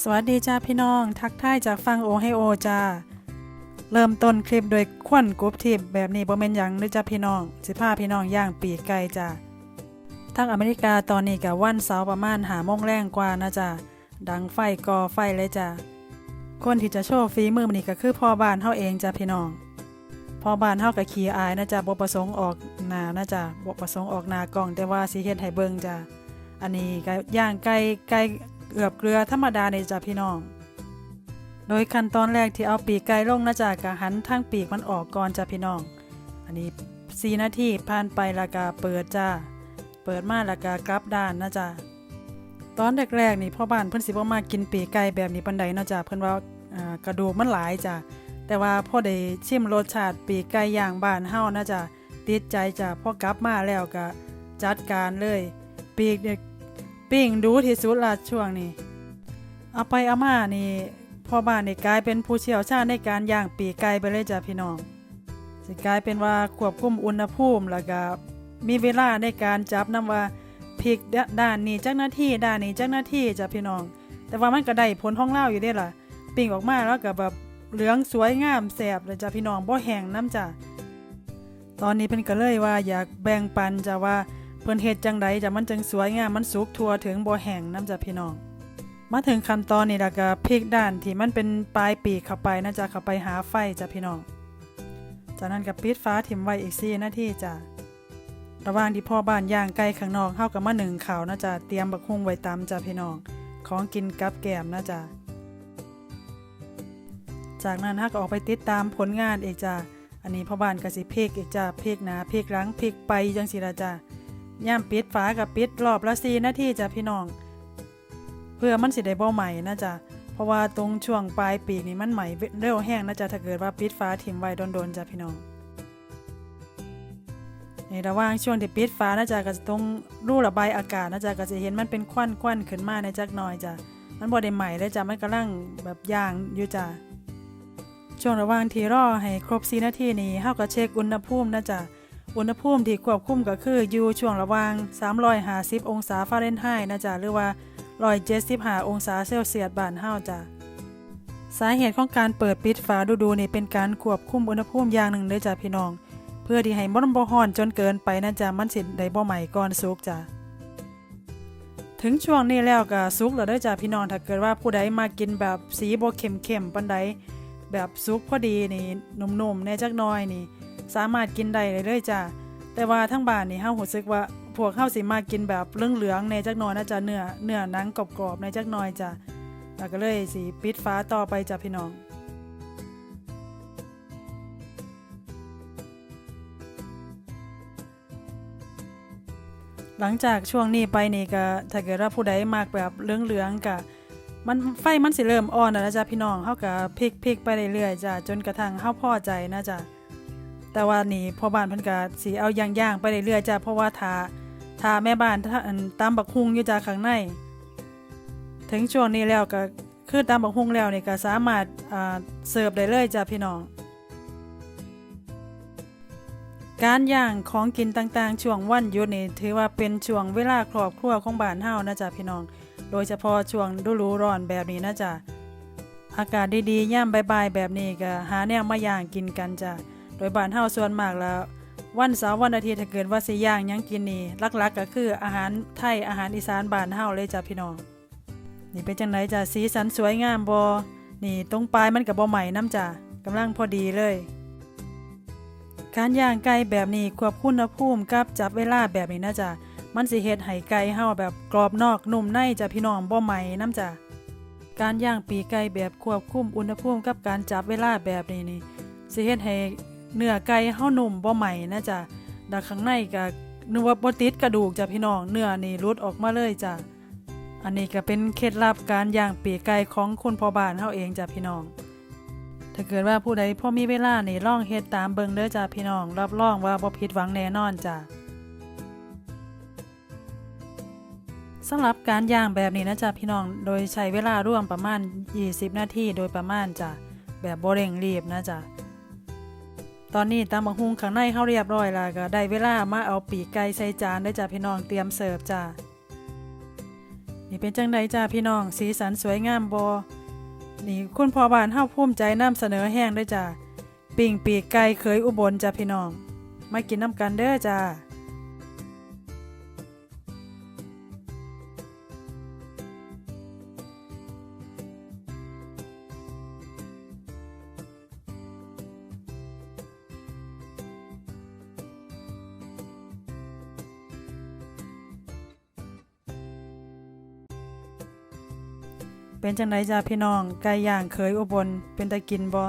สวัสดีจ้าพี่น้อง ทักทายจากฟังโอไฮโอจ้า เริ่มต้นคลิปโดยควนกรุ๊ปทิปแบบนี้บ่แม่นหยังเด้อจ้าพี่น้อง สิพาพี่น้องย่างปีกไก่จ้าทั้งอเมริกาตอนนี้กับวันเสาร์ประมาณหาโมงแรงกว่านะจ้าดังไฟก่อไฟเลยจ้าคนที่จะโชว์ฝีมือมันนี่ก็คือพ่อบ้านเฮาเองจ้าพี่น้องพ่อบ้านเฮาก็ขี้อายนะจ้าบ่ประสงค์ออกหน้านะจ้าบ่ประสงค์ออกหน้ากล้องแต่ว่าสิเฮ็ดให้เบิ่งจ้าอันนี้ก็ย่างไก่ไก่ เอือบเกลือธรรมดาในจ้าพี่น้อง โดยขั้นตอนแรกที่เอาปีกไก่ลงนะจ๊ะกะหันทางปีกมันออกก่อนจ้าพี่น้อง อันนี้สี่นาทีผ่านไปล้วก็เปิดจ้า เปิดมาล้วก็กลับด้านนะจ๊ะตอนแรกๆนี่พ่อบ้านเพิ่นสิบ่มากินปีกไก่แบบนี้ปานใดเนาะจ้ะเพิ่นว่ากระดูกมันหลายจ้ะแต่ว่าพอได้ชิมรสชาติปีกไก่ย่างบ้านเฮานะจ้ะติดใจจ้ะพ่อกลับมาแล้วก็จัดการเลย ปีกเนี่ย ปิ้งดูที่สุดละช่วงนี้ เอาไปเอามานี่พ่อบ้านนี่กลายเป็นผู้เชี่ยวชาญในการย่างปีกไก่ไปเลยจ้ะพี่น้องสิกลายเป็นว่าควบคุมอุณหภูมิแล้วก็มีเวลาในการจับนำว่าพริกด้านนี้จักหน้าที่ด้านนี้จักหน้าที่จ้ะพี่น้อง แต่ว่ามันก็ได้ผลห้องเล่าอยู่ด้ล่ะ ปิ้งออกมาแล้วก็แบบเหลืองสวยงามแซ่บเลยจ้ะพี่น้องบ่แห้งน้ำจ้ะตอนนี้เพิ่นก็เลยว่าอยากแบ่งปันจ้ะว่า เพิ่นเฮ็ดจังใดจ้ะมันจังสวยงามมันสุกทั่วถึงบ่แห้งน้ำจ้ะพี่น้อง มาถึงขั้นตอนนี้แล้วก็พลิกด้านที่มันเป็นปลายปีกเข้าไปนะจ๊ะเข้าไปหาไฟจ้ะพี่น้อง จากนั้นก็ปิดฟ้าถิ่มไว้อีก4นาทีจ้ะระหว่างที่พ่อบ้านย่างไก่ข้างนอกเฮากับมาหนึ่งข้าวนะจ๊ะเตรียมบักฮุ่งไว้ตำจ้ะพี่น้อง ของกินกับแกมนะจ๊ะจากนั้นฮากออกไปติดตามผลงานอีกจ้ะอันนี้พ่อบ้านก็สิพลิกอีกจ้ะพลิกหน้าพลิกหลังพลิกไปจังซี่ล่ะจ้ะ ย่ามปิดฝากับปิดรอบละสี่นาทีจ้ะพี่น้อง เพื่อมันสิได้บ่ใหม่นะจ๊ะเพราะว่าตรงช่วงปลายปีกนี่มันใหม่เร็วแห้งนะจ๊ะถ้าเกิดว่าปิดฝาถิ่มไว้โดนๆจ้ะพี่น้องในระหว่างช่วงที่ปิดฝานะจ๊ะก็จะตรงรูระบายอากาศนะจ๊ะก็จะเห็นมันเป็นควันควันขึ้นมาในจักหน่อยจ้ะมันบ่ได้ใหม่เลยจ้ะมันกำลังแบบย่างอยู่จ้ะช่วงระหว่างที่รอให้ครบ4นาทีนี้เฮาก็เช็คอุณหภูมินะจ๊ะ อุณหภูมิที่ควบคุมก็คืออยู่ช่วงระหว่าง 350 องศาฟาเรนไฮต์นะจ๊ะหรือว่า175องศาเซลเซียสบ้านเฮาจ้ะสาเหตุของการเปิดปิดฝาดูดูนี่เป็นการควบคุมอุณหภูมิอย่างหนึ่งเลยจ้ะพี่น้อง เพื่อที่ให้มันบ่ร้อนจนเกินไปนะจ๊ะมันสิได้บ่ใหม่ก่อนสุกจ้ะถึงช่วงนี้แล้วก็สุกแล้วเด้จ้ะพี่น้องถ้าเกิดว่าผู้ใดมากินแบบสีบ่เข้มๆปานใดแบบสุกพอดีนี่นุ่มๆแน่จักน่อยนี่ สามารถกินได้เลยเจ้ะแต่ว่าทั้งบ้านนี่เฮารู้สึกว่าพวกเฮาสิมากินแบบเหลืองๆในจักหน่อยนะจ๊ะเนื้อเนื้อหนังกรอบๆในจักหน่อยจ้ะแล้วก็เลยสิปิดฟ้าต่อไปจ้ะพี่น้องหลังจากช่วงนี้ไปนี่ก็ถ้าเกิดว่าผู้ใดมากแบบเหลืองๆก็มันไฟมันสิเริ่มอ่อนนะจ๊ะพี่น้องเฮาก็พลิกๆไปเรื่อยๆจ้ะจนกระทั่งเฮาพอใจนะจ๊ะ แต่ว่านี่พ่อบ้านเพิ่นก็สิเอาย่างๆไปเรื่อยๆจ้ะเพราะว่าทาทาแม่บ้านถ้าตามบักฮุงอยู่จ้ะข้างใน ถึงช่วงนี้แล้วก็คือตามบักฮุงแล้วนี่ก็สามารถอ่าเสิร์ฟได้เลยจ้ะพี่น้องการย่างของกินต่างๆ ช่วงวันหยุดนี่ถือว่าเป็นช่วงเวลาครอบครัวของบ้านเฮานะจ๊ะพี่น้อง โดยเฉพาะช่วงฤดูร้อนแบบนี้นะจ๊ะอากาศดีๆย่ามบ่ายๆแบบนี้ก็หาแนวมาย่างกินกันจ้ะ โดยบ้านเฮาส่วนมากแล้ว วันเสาร์วันอาทิตย์ถ้าเกิดว่าสิย่างยังกินนี่ลักๆ ก็คืออาหารไทยอาหารอีสานบ้านเฮาเลยจ้ะพี่น้อง นี่เป็นจังไดจ้ะสีสันสวยงามบ่นี่ตรงปลายมันก็บ่ใหม่น้ำจ้ะกำลังพอดีเลย การย่างไก่แบบนี้ควบคุมอุณหภูมิกับจับเวลาแบบนี้นะจ้ะมันสิเฮ็ดให้ไก่เฮาแบบกรอบนอกนุ่มในจ้ะพี่น้องบ่ใหม่น้ำจ้ะการย่างปีไก่แบบควบคุมอุณหภูมิกับการจับเวลาแบบนี้นี่สิเฮ็ดให้ เนื้อไก่เฮานุ่มบ่ใหม่นะจ๊ะดักข้างในก็นึกว่าบ่ติดกระดูกจ้ะพี่น้องเนื้อนี่หลุดออกมาเลยจ้ะอันนี้ก็เป็นเคล็ดลับการย่างปีกไก่ของคุณพ่อบ้านเฮาเองจ้ะพี่น้อง ถ้าเกิดว่าผู้ใดพอมีเวลานี่ลองเฮ็ดตามเบิ่งเด้อจ้ะพี่น้อง รับรองว่าบ่ผิดหวังแน่นอนจ้ะสำหรับการย่างแบบนี้นะจ๊ะพี่น้อง โดยใช้เวลาร่วมประมาณ 20 นาทีโดยประมาณจ้ะแบบบ่เร่งรีบนะจ๊ะ ตอนนี้ตามบักฮุงข้างในเข้าเรียบร้อยแล้วก็ได้เวลามาเอาปีกไก่ใส่จานได้จ้าพี่น้องเตรียมเสิร์ฟจ้านี่เป็นจังไดจ้าพี่น้องสีสันสวยงามบอนี่คุณพ่อบ้านเฮาภูมิใจนำเสนอแห้งได้จ้าปิ่งปีกไก่เคยอุบลจ้าพี่น้องมากินน้ำกันเด้อจ้า เป็นจังไดจ้าพี่น้องไก่ย่างเคยอุบลเป็นตะกินบ่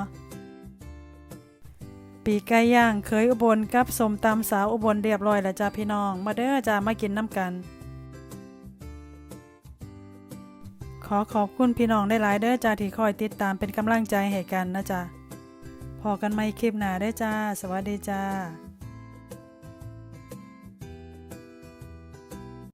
ปีไก่ย่างเคยอุบลกับสมตำสาวอุบลเรียบร้อยแล้วจ้าพี่น้อง มาเด้อจ้ามากินน้ำกัน ขอขอบคุณพี่น้องได้หลายเด้อจ้าที่คอยติดตามเป็นกำลังใจให้กันนะจ้าพอกันใหม่คลิปหน้าเด้จ้า สวัสดีจ้า